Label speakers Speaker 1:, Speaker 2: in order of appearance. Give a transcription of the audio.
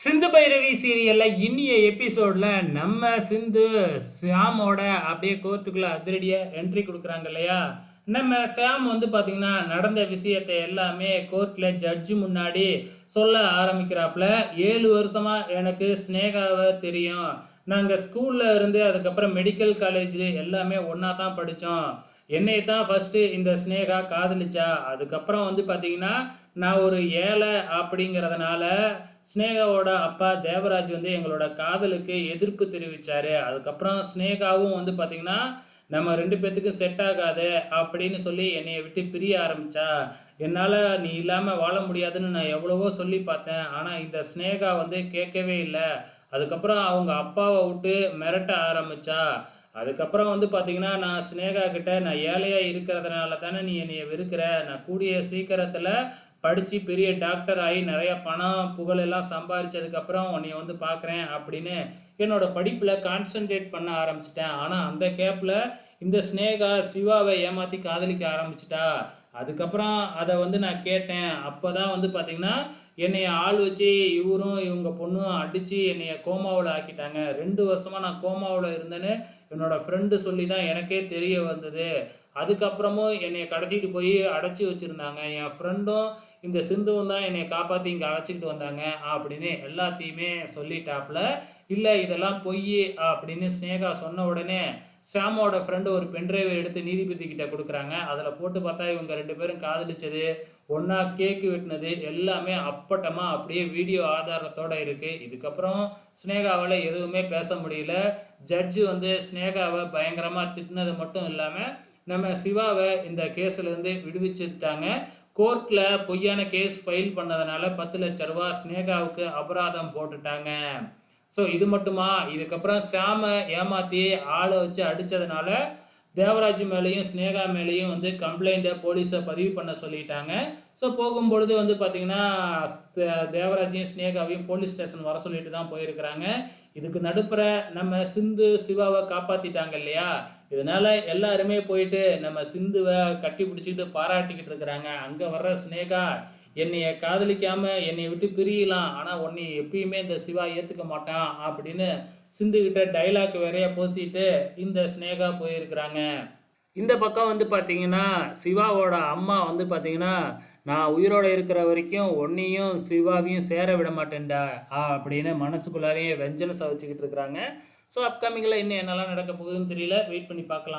Speaker 1: சிந்து பைரவி சீரியலில் இன்னிய எபிசோடில் நம்ம சிந்து ஷியாமோட அப்படியே கோர்ட்டுக்குள்ளே அதிரடியாக என்ட்ரி கொடுக்குறாங்க இல்லையா? நம்ம ஷியாம் வந்து பார்த்திங்கன்னா நடந்த விஷயத்தை எல்லாமே கோர்ட்டில் ஜட்ஜு முன்னாடி சொல்ல ஆரம்பிக்கிறாப்புல. ஏழு வருஷமா எனக்கு ஸ்னேகாவை தெரியும். நாங்கள் ஸ்கூலில் இருந்து அதுக்கப்புறம் மெடிக்கல் காலேஜ் எல்லாமே ஒன்றா தான் படித்தோம் என்னை தான் ஃபஸ்ட்டு இந்த ஸ்னேகா காதலிச்சா. அதுக்கப்புறம் வந்து பார்த்தீங்கன்னா நான் ஒரு ஏழை அப்படிங்கிறதுனால ஸ்னேகாவோட அப்பா தேவராஜ் வந்து எங்களோட காதலுக்கு எதிர்ப்பு தெரிவித்தார் அதுக்கப்புறம் ஸ்னேகாவும் வந்து பார்த்திங்கன்னா நம்ம ரெண்டு பேர்த்துக்கும் செட் ஆகாது அப்படின்னு சொல்லி என்னையை விட்டு பிரிய ஆரம்பித்தா என்னால் நீ இல்லாமல் வாழ முடியாதுன்னு நான் எவ்வளவோ சொல்லி பார்த்தேன். ஆனால் இந்த ஸ்னேகா வந்து கேட்கவே இல்லை. அதுக்கப்புறம் அவங்க அப்பாவை விட்டு மிரட்ட ஆரம்பிச்சா. அதுக்கப்புறம் வந்து பார்த்தீங்கன்னா நான் ஸ்னேகா கிட்ட நான் ஏழையாக இருக்கிறதுனால தானே நீ என்னைய வெறுக்கிற. நான் கூடிய சீக்கிரத்தில் படித்து பெரிய டாக்டர் ஆகி நிறைய பணம் புகழெல்லாம் சம்பாரிச்சதுக்கப்புறம் உன்னை வந்து பார்க்குறேன் அப்படின்னு என்னோட படிப்பில் கான்சென்ட்ரேட் பண்ண ஆரம்பிச்சிட்டேன். ஆனால் அந்த கேப்பில் இந்த ஸ்னேகா சிவாவை ஏமாற்றி காதலிக்க ஆரம்பிச்சிட்டா. அதுக்கப்புறம் அதை வந்து நான் கேட்டேன். அப்போ தான் வந்து பார்த்திங்கன்னா என்னைய ஆள் வச்சு இவரும் இவங்க பொண்ணும் அடித்து என்னைய கோமாவில் ஆக்கிட்டாங்க. ரெண்டு வருஷமாக நான் கோமாவில் இருந்தேன்னு என்னோட ஃப்ரெண்டு சொல்லி தான் எனக்கே தெரிய வந்தது. அதுக்கப்புறமும் என்னைய கடத்திட்டு போய் அடைச்சி வச்சுருந்தாங்க. என் ஃப்ரெண்டும் இந்த சிந்துவும் தான் என்னை காப்பாற்றி இங்கே அழைச்சிக்கிட்டு வந்தாங்க அப்படின்னு எல்லாத்தையுமே சொல்லிட்டாப்புல. இல்லை இதெல்லாம் பொய் அப்படின்னு ஸ்னேகா சொன்ன உடனே சாமோட ஃப்ரெண்டு ஒரு பென்ட்ரைவை எடுத்து நீதிபதி கிட்ட கொடுக்குறாங்க. அதில் போட்டு பார்த்தா இவங்க ரெண்டு பேரும் காதலிச்சது ஒன்றா கேக்கு வெட்டினது எல்லாமே அப்பட்டமாக அப்படியே வீடியோ ஆதாரத்தோட இருக்குது இதுக்கப்புறம் ஸ்னேகாவால் எதுவுமே பேச முடியல. ஜட்ஜு வந்து ஸ்னேகாவை பயங்கரமாக திட்டினது மட்டும் இல்லாமல் நம்ம சிவாவை இந்த கேஸ்லேருந்து விடுவிச்சுட்டாங்க. கோர்ட்டில் பொய்யான கேஸ் ஃபைல் பண்ணதுனால பத்து லட்ச ரூபா ஸ்னேகாவுக்கு அபராதம் போட்டுட்டாங்க. ஸோ இது மட்டுமா? இதுக்கப்புறம் சாம ஏமாற்றி ஆளை வச்சு அடித்ததுனால தேவராஜ் மேலேயும் ஸ்னேகா மேலேயும் வந்து கம்ப்ளைண்ட்டை போலீஸை பதிவு பண்ண சொல்லிட்டாங்க. ஸோ போகும்பொழுது வந்து பார்த்திங்கன்னா தேவராஜையும் ஸ்னேகாவையும் போலீஸ் ஸ்டேஷன் வர சொல்லிட்டு தான் போயிருக்கிறாங்க. இதுக்கு நடுப்புற நம்ம சிந்து சிவாவை காப்பாற்றிட்டாங்க இல்லையா? இதனால் எல்லாருமே போயிட்டு நம்ம சிந்துவை கட்டி பிடிச்சிக்கிட்டு பாராட்டிக்கிட்டு இருக்கிறாங்க. அங்கே வர்ற ஸ்னேகா என்னைய காதலிக்காமல் என்னை விட்டு பிரியலாம். ஆனால் உன்னை எப்பயுமே இந்த சிவா ஏற்றுக்க மாட்டான் அப்படின்னு சிந்துக்கிட்ட டைலாக் வேறைய போச்சிட்டு இந்த ஸ்னேகா போயிருக்கிறாங்க. இந்த பக்கம் வந்து பார்த்தீங்கன்னா சிவாவோட அம்மா வந்து பார்த்தீங்கன்னா நான் உயிரோட இருக்கிற வரைக்கும் உன்னையும் சிவாவையும் சேர விட மாட்டேன்டா ஆ அப்படின்னு மனசுக்குள்ளாரையே வெஞ்சனை சவச்சிக்கிட்டு இருக்கிறாங்க. ஸோ அப்கமிங்கில் இன்னும் என்னெல்லாம் நடக்க போகுதுன்னு தெரியல. வெயிட் பண்ணி பார்க்கலாம்.